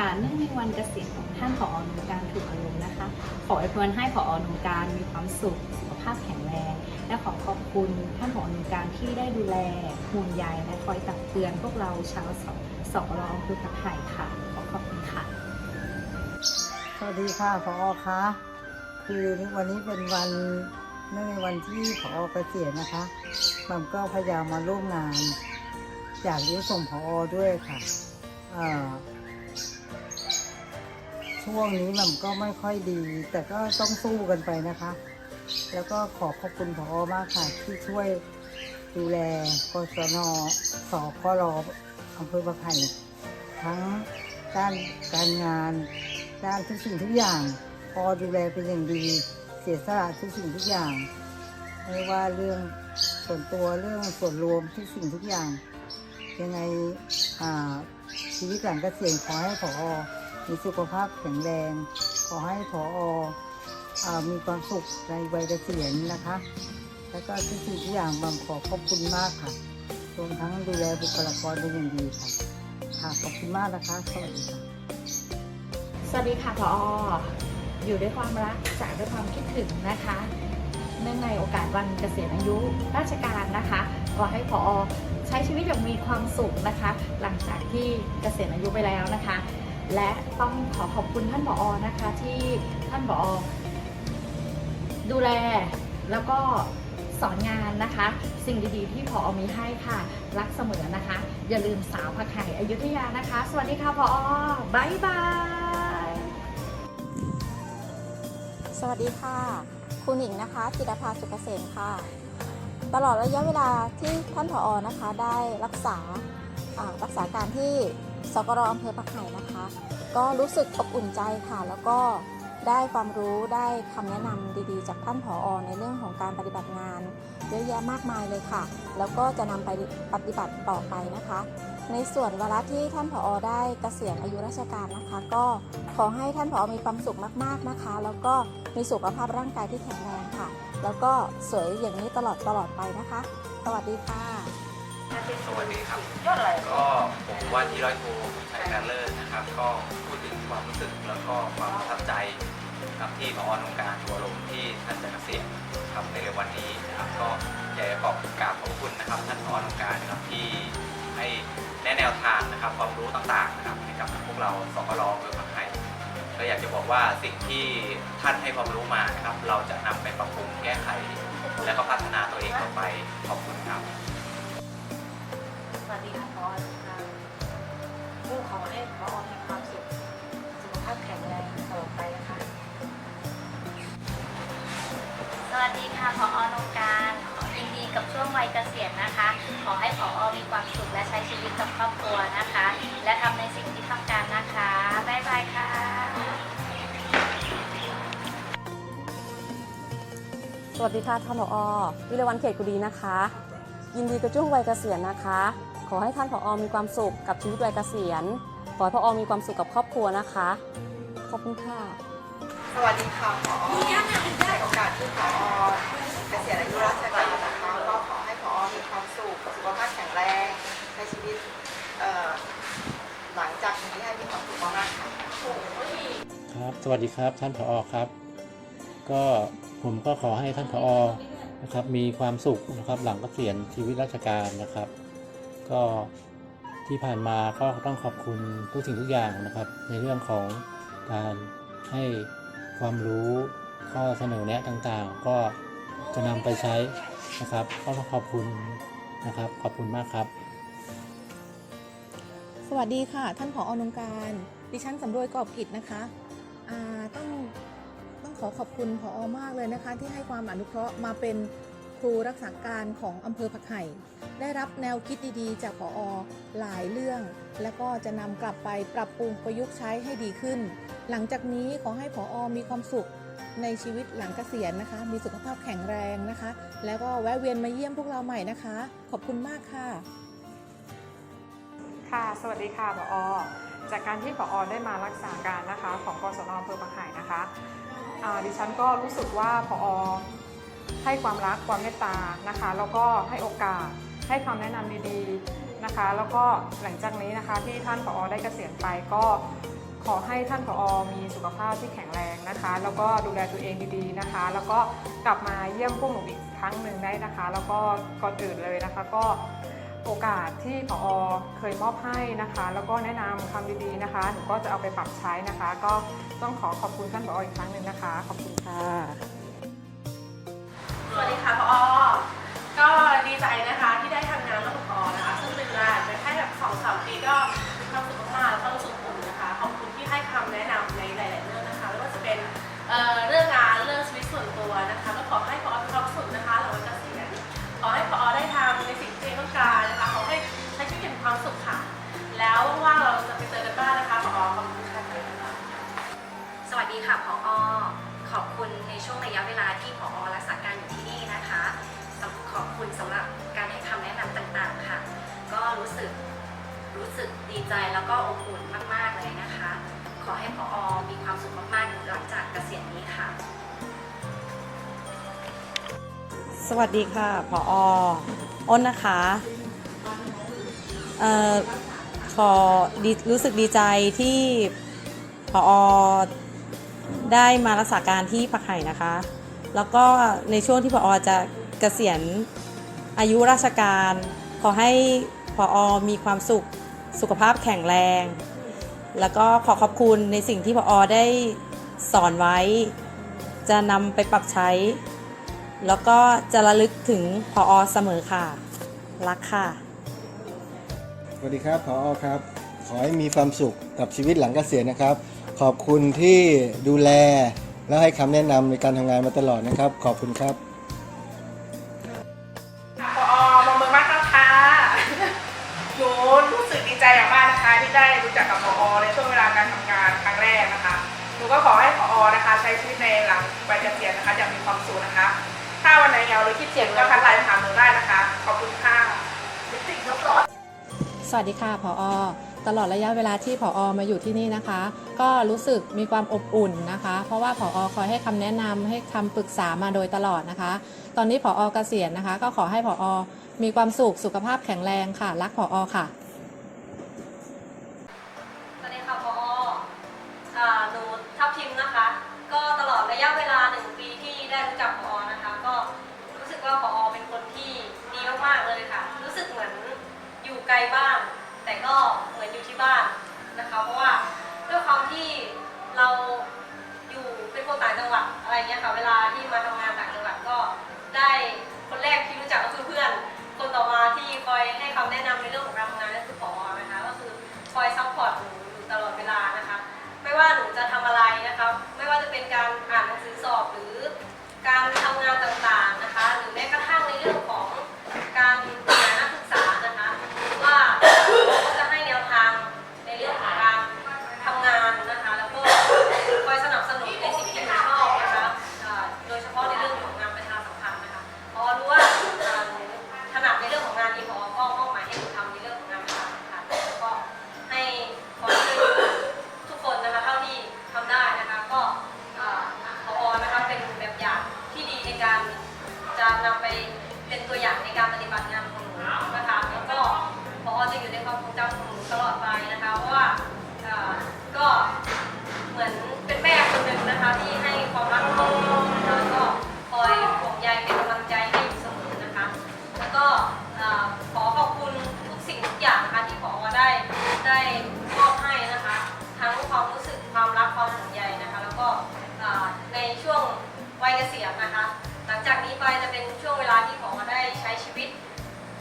ค่ะเนื่องในวันเกษียณของท่านผอหนุ่มการถูกอารมณ์นะคะ ขออวยพรให้ผอหนุ่มการมีความสุขสุขภาพแข็งแรง และขอขอบคุณท่านผอหนุ่มการที่ได้ดูแลห่วงใยและคอยตักเตือนพวกเราชาวสสกรอำเภอพักไห่ค่ะ ขอขอบคุณค่ะ สวัสดีค่ะพอคะคือวันนี้เป็นวันเนื่องในวันที่พอเกษียณนะคะมัมก็พยายามมาร่วมงาน อยากเลี้ยงส่งพอด้วยค่ะ เอ่อ ช่วงนี้มัมก็ไม่ค่อยดี แต่ก็ต้องสู้กันไปนะคะ แล้วก็ขอขอบคุณพอมากค่ะ ที่ช่วยดูแลกศนสครออำเภอประไผ่ทั้งด้านการงาน ด้านทุกสิ่งทุกอย่างพอดูแลเป็นอย่างดี เสียสละทุกสิ่งทุกอย่างไม่ว่าเรื่องส่วนตัวเรื่องส่วนรวมทุกสิ่งทุกอย่าง ยังไงชีวิตหลังเกษียณขอให้ผอ มีสุขภาพแข็งแรง ขอให้ผออมีความสุขในวัยเกษียณนะคะ แล้วก็ทุกสิ่งทุกอย่างบัมขอขอบคุณมากค่ะรวมทั้งดูแลบุคลากรเป็นอย่างดีค่ะ ค่ะขอบคุณมากนะคะ สวัสดีค่ะ สวัสดีค่ะพออยู่ด้วยความรักจากด้วยความคิดถึงนะคะเนื่องในโอกาสวันเกษียณอายุราชการนะคะขอให้พอใช้ชีวิตอย่างมีความสุขนะคะ หลังจากที่เกษียณอายุไปแล้วนะคะ และต้องขอขอบคุณท่านผออนะคะที่ท่านผออดูแลแล้วก็สอนงานนะคะ สิ่งดีๆที่ผออมีให้ค่ะ รักเสมอนะคะ อย่าลืมสาวพักไข่อยุธยานะคะ สวัสดีค่ะผออบายบาย สวัสดีค่ะ คุณหญิงนะคะจิตรภาสุขเกษมค่ะ ตลอดระยะเวลาที่ท่านผออนะคะได้รักษารักษาการที่ สกรอำเภอปักไห่นะคะ ก็รู้สึกอบอุ่นใจค่ะ แล้วก็ได้ความรู้ได้คำแนะนำดีๆ จากท่านผออในเรื่องของการปฏิบัติงานเยอะแยะมากมายเลยค่ะ แล้วก็จะนำไปปฏิบัติต่อไปนะคะ ในส่วนวาระที่ท่านผออได้เกษียณอายุราชการนะคะ ก็ขอให้ท่านผอมีความสุขมากๆนะคะ แล้วก็มีสุขภาพร่างกายที่แข็งแรงค่ะ แล้วก็สวยอย่างนี้ตลอดตลอดไปนะคะ สวัสดีค่ะ สวัสดีครับ ก็ผมว่าที่ร้อยโทชัยการเลิศนะครับ ก็พูดถึงความรู้สึกแล้วก็ความประทับใจครับที่พอองค์การตัวลมที่ท่านจะเกษียณครับในเร็ววันนี้นะครับ ก็อยากจะขอบกราบขอบคุณนะครับ ท่านพอองค์การนะครับที่ให้แนะแนวทางนะครับความรู้ต่างๆนะครับให้กับพวกเราสกลเพื่อพักไทยก็อยากจะบอกว่าสิ่งที่ท่านให้ความรู้มานะครับ เราจะนำไปปรับปรุงแก้ไข และก็พัฒนาตัวเองต่อไปขอบคุณครับ ผู้ขอให้พอมีความสุขสุขภาพแข็งแรงตลอดไปนะคะสวัสดีค่ะผออนงการยินดีกับช่วงวัยเกษียณนะคะ ขอให้ผอมีความสุขและใช้ชีวิตกับครอบครัวนะคะ และทำในสิ่งที่ต้องการนะคะบ๊ายบายค่ะสวัสดีค่ะท่านผอวิรวันเขตกุดีนะคะ ยินดีกับช่วงวัยเกษียณนะคะ ขอให้ท่านผอมีความสุขกับชีวิตวัยเกษียณ ขอให้ผอมีความสุขกับครอบครัวนะคะ ขอบคุณค่ะ สวัสดีค่ะผอในโอกาสที่ผอเกษียณอายุราชการนะคะ ก็ขอให้ผอมีความสุข สุขภาพแข็งแรงใช้ชีวิตหลังจากนี้ให้มีความสุขมากค่ะครับ สวัสดีครับ ท่านผอครับ ก็ผมก็ขอให้ท่านผอนะครับมีความสุขนะครับหลังเกษียณชีวิตราชการนะครับ ก็ที่ผ่านมาก็ต้องขอบคุณทุกสิ่งทุกอย่างนะครับ ในเรื่องของการให้ความรู้ข้อเสนอแนะต่างๆ ก็จะนำไปใช้นะครับ ก็ต้องขอบคุณนะครับ ขอบคุณมากครับ สวัสดีค่ะ ท่านผออนงการ ดิฉันสำรวยกอบกิจนะคะต้องต้องขอขอบคุณผอมากเลยนะคะ ที่ให้ความอนุเคราะห์มาเป็น ครูรักษาการของอำเภอผักไห่ได้รับแนวคิดดีๆ จากผอหลายเรื่อง แล้วก็จะนำกลับไปปรับปรุงประยุกต์ใช้ให้ดีขึ้น หลังจากนี้ขอให้ผอมีความสุขในชีวิตหลังเกษียณนะคะ มีสุขภาพแข็งแรงนะคะ แล้วก็แวะเวียนมาเยี่ยมพวกเราใหม่นะคะ ขอบคุณมากค่ะ ค่ะ สวัสดีค่ะผอจากการที่ผอได้มารักษาการนะคะ ของกศนอำเภอปากไห่นะคะดิฉันก็รู้สึกว่าผอ ให้ความรักความเมตตานะคะ แล้วก็ให้โอกาสให้คำแนะนำดีๆนะคะ แล้วก็หลังจากนี้นะคะที่ท่านผอได้เกษียณไปก็ขอให้ท่านผอมีสุขภาพที่แข็งแรงนะคะ แล้วก็ดูแลตัวเองดีๆนะคะ แล้วก็กลับมาเยี่ยมพวกหนูอีกครั้งหนึ่งได้นะคะ แล้วก็ก่อนอื่นเลยนะคะ ก็โอกาสที่ผอเคยมอบให้นะคะ แล้วก็แนะนำคำดีๆนะคะหนูก็จะเอาไปปรับใช้นะคะ ก็ต้องขอขอบคุณท่านผออีกครั้งหนึ่งนะคะ ขอบคุณค่ะ วัสดีค่ะพ่ออก็ดีใจนะคะ รู้สึกดีใจแล้วก็อบอุ่นมาก ๆ เลยนะคะ ขอให้ผออมีความสุขมาก ๆ หลังจากเกษียณนี้ค่ะ สวัสดีค่ะผออ้นนะคะเอ่อขอดีรู้สึกดีใจที่ผออได้มารักษาการที่ผักไห่นะคะ แล้วก็ในช่วงที่ผออจะเกษียณอายุราชการ ขอให้ผอมีความสุข สุขภาพแข็งแรง แล้วก็ขอขอบคุณในสิ่งที่ผอได้สอนไว้ จะนำไปปรับใช้ แล้วก็จะระลึกถึงพออเสมอค่ะ รักค่ะ สวัสดีครับพออครับ ขอให้มีความสุขกับชีวิตหลังเกษียณนะครับ ขอบคุณที่ดูแลและให้คำแนะนำในการทำงานมาตลอดนะครับ ขอบคุณครับ ถ้าวันไหนเหงาหรือคิดเสียงก็ทักไลน์ถามหนูได้นะคะ ขอบคุณค่ะสวัสดีค่ะผอตลอดระยะเวลาที่ผอมาอยู่ที่นี่นะคะ ก็รู้สึกมีความอบอุ่นนะคะ เพราะว่าผอคอยให้คำแนะนำให้คำปรึกษามาโดยตลอดนะคะ ตอนนี้ผอเกษียณนะคะ ก็ขอให้ผอมีความสุขสุขภาพแข็งแรงค่ะ รักผอค่ะ ไกลบ้านแต่ก็เหมือนอยู่ที่บ้านนะคะ เพราะว่าด้วยความที่เราอยู่เป็นคนต่างจังหวัดอะไรเงี้ยค่ะ เวลาที่มาทำงานต่างจังหวัดก็ได้คนแรกที่รู้จักก็คือเพื่อน นะคะ หลังจากนี้ไปจะเป็นช่วงเวลาที่พอได้ใช้ชีวิต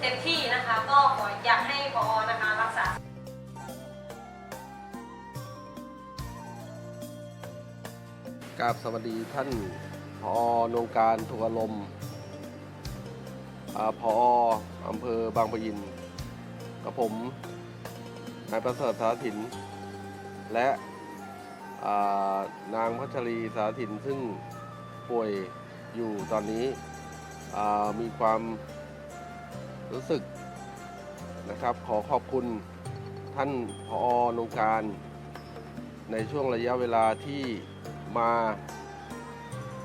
เต็มที่นะคะ ก็ขออยากให้พอนะคะรักษากราบสวัสดีท่านผอนงการทุกอารมณ์อาผออำเภอบางปะอินกับผมนายประเสริฐสารถิน และานางพัชรีสารถินซึ่งป่วย อยู่ตอนนี้มีความรู้สึกนะครับ ขอขอบคุณท่านผออนงการ ในช่วงระยะเวลาที่มา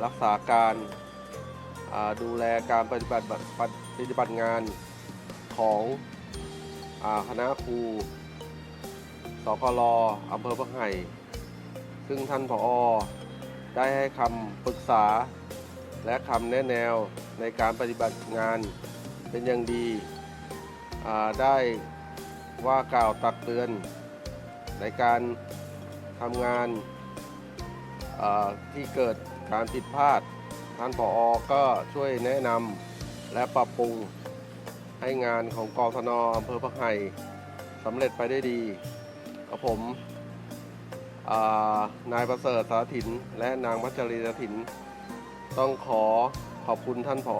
รักษาการดูแลการปฏิบัติปฏิบัติงานของคณะครูสกลอำเภอพระไห่ซึ่งท่านผอได้ให้คำปรึกษา และคำแนะแนวในการปฏิบัติงานเป็นอย่างดี ได้ว่ากล่าวตักเตือน ในการทำงานที่เกิดการผิดพลาดท่านผอก็ช่วยแนะนำและปรับปรุงให้งานของกศนอำเภอพักไห่สำเร็จไปได้ดีกับผมานายประเสริฐสาถิน และนางพัชรีสาถิน ต้องขอขอบคุณท่านผอ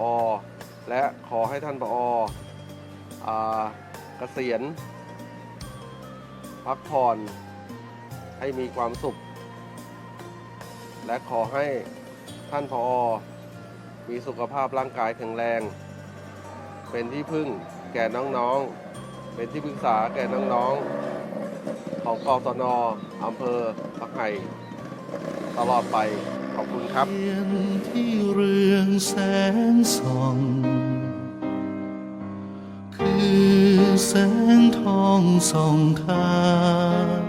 และขอให้ท่านผออาเกษียณพักผ่อนให้มีความสุข และขอให้ท่านผอมีสุขภาพร่างกายแข็งแรง เป็นที่พึ่งแก่น้องๆ เป็นที่ปรึกษาแก่น้องๆ ของกศนอำเภอพักไห่ตลอดไป ขอบคุณครับที่เรืองแสงส่องคือแสงทองส่องทาง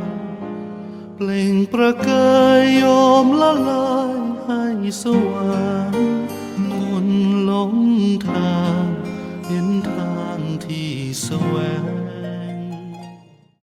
เปล่งประกายยอมละลายให้สว่างมนหลงทาง